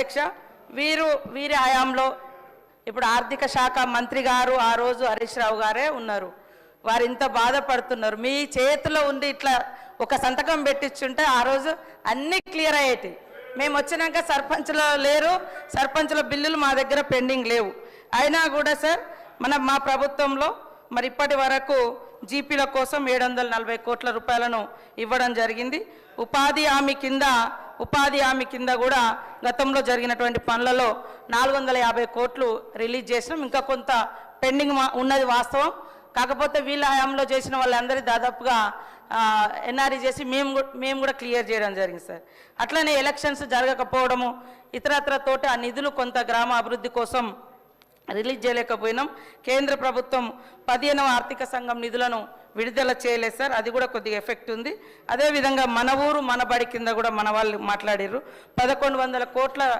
అధ్యక్ష వీరు వీరి హయాంలో ఇప్పుడు ఆర్థిక శాఖ మంత్రి గారు ఆ రోజు హరీష్ రావు గారే ఉన్నారు. వారు ఇంత బాధపడుతున్నారు. మీ చేతిలో ఉండి ఇట్లా ఒక సంతకం పెట్టించుంటే ఆ రోజు అన్నీ క్లియర్ అయ్యేటి మేము వచ్చినాక సర్పంచ్లో లేరు సర్పంచ్ల బిల్లులు మా దగ్గర పెండింగ్ లేవు. అయినా కూడా సార్ మన మా ప్రభుత్వంలో మరి ఇప్పటి వరకు జీపీల కోసం ఏడు వందల నలభై కోట్ల రూపాయలను ఇవ్వడం జరిగింది. ఉపాధి హామీ కింద ఉపాధి హామీ కింద కూడా గతంలో జరిగినటువంటి పనులలో నాలుగు వందల యాభై కోట్లు రిలీజ్ చేసినాం. ఇంకా కొంత పెండింగ్ ఉన్నది వాస్తవం. కాకపోతే వీళ్ళ హయాంలో చేసిన వాళ్ళందరి దాదాపుగా ఎన్ఆర్ఈ చేసి మేము కూడా మేము కూడా క్లియర్ చేయడం జరిగింది సార్. అట్లనే ఎలక్షన్స్ జరగకపోవడము ఇతరత్ర తోటి ఆ నిధులు కొంత గ్రామ అభివృద్ధి కోసం రిలీజ్ చేయలేకపోయినాం. కేంద్ర ప్రభుత్వం పదిహేనవ ఆర్థిక సంఘం నిధులను విడుదల చేయలేదు సార్. అది కూడా కొద్దిగా ఎఫెక్ట్ ఉంది. అదేవిధంగా మన ఊరు మన బడి కింద కూడా మన వాళ్ళు మాట్లాడారు పదకొండు వందల కోట్ల